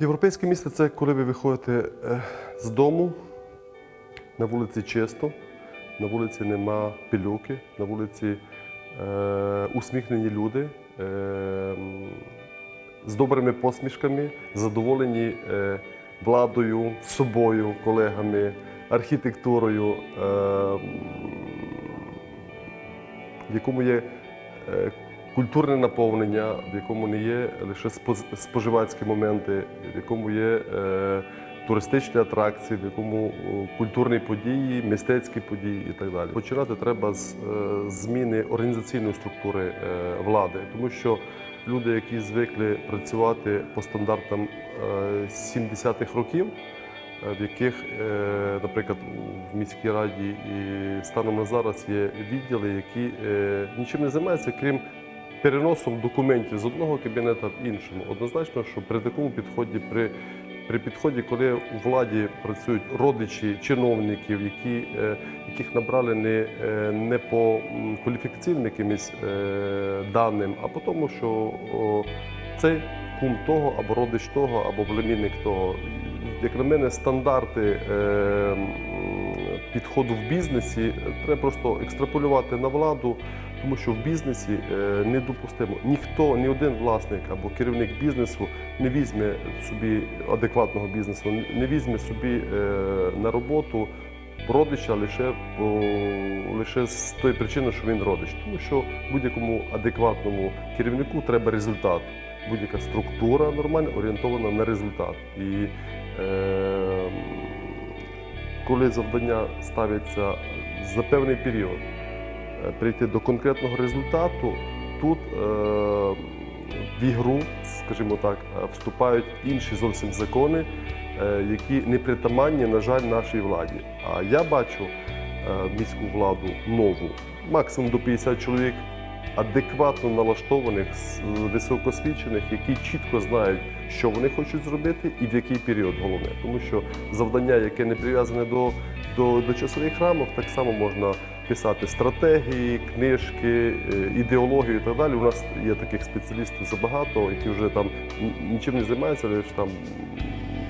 Європейське місто це коли ви виходите е, з дому, на вулиці чисто, на вулиці нема пилюки, на вулиці е, усміхнені люди е, з добрими посмішками, задоволені е, владою, собою, колегами, архітектурою, е, в якому є е, культурне наповнення, в якому не є лише споживацькі моменти, в якому є е, туристичні атракції, в якому культурні події, мистецькі події і так далі. Починати треба з е, зміни організаційної структури е, влади, тому що люди, які звикли працювати по стандартам е, 70-х років, в яких, наприклад, в міській раді і станом на зараз є відділи, які нічим не займаються, крім переносом документів з одного кабінету в іншому. Однозначно, що при такому підході, при, при підході, коли у владі працюють родичі чиновників, які, е, яких набрали не, е, не по кваліфікаційним якимось е, даним, а по тому, що о, цей кум того, або родич того, або племінник того. Як на мене, стандарти підходу в бізнесі треба просто екстраполювати на владу, тому що в бізнесі е, недопустимо. Ніхто, ні один власник або керівник бізнесу не візьме собі адекватного бізнесу, не візьме собі е, на роботу родича лише, лише з тої причини, що він родич. Тому що будь-якому адекватному керівнику треба результат. Будь-яка структура нормальна орієнтована на результат. І е, коли завдання ставиться за певний період е, прийти до конкретного результату, тут е, в ігру, скажімо так, е, вступають інші зовсім закони, які не притаманні, на жаль, нашій владі. А я бачу міську владу нову, максимум до 50 чоловік, адекватно налаштованих, високосвічених, які чітко знають, що вони хочуть зробити і в який період головне. Тому що завдання, яке не прив'язане до, до, до часових рамок, так само можна писати стратегії, книжки, е, ідеологію і так далі. У нас є таких спеціалістів забагато, які вже там нічим не займаються, лише там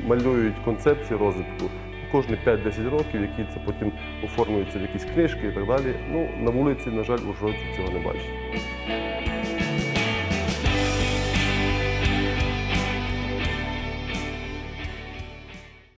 малюють концепції розвитку. Кожні 5-10 років, які це потім оформлюються в якісь книжки і так далі. Ну, на вулиці, на жаль, у Жовці цього не бачить.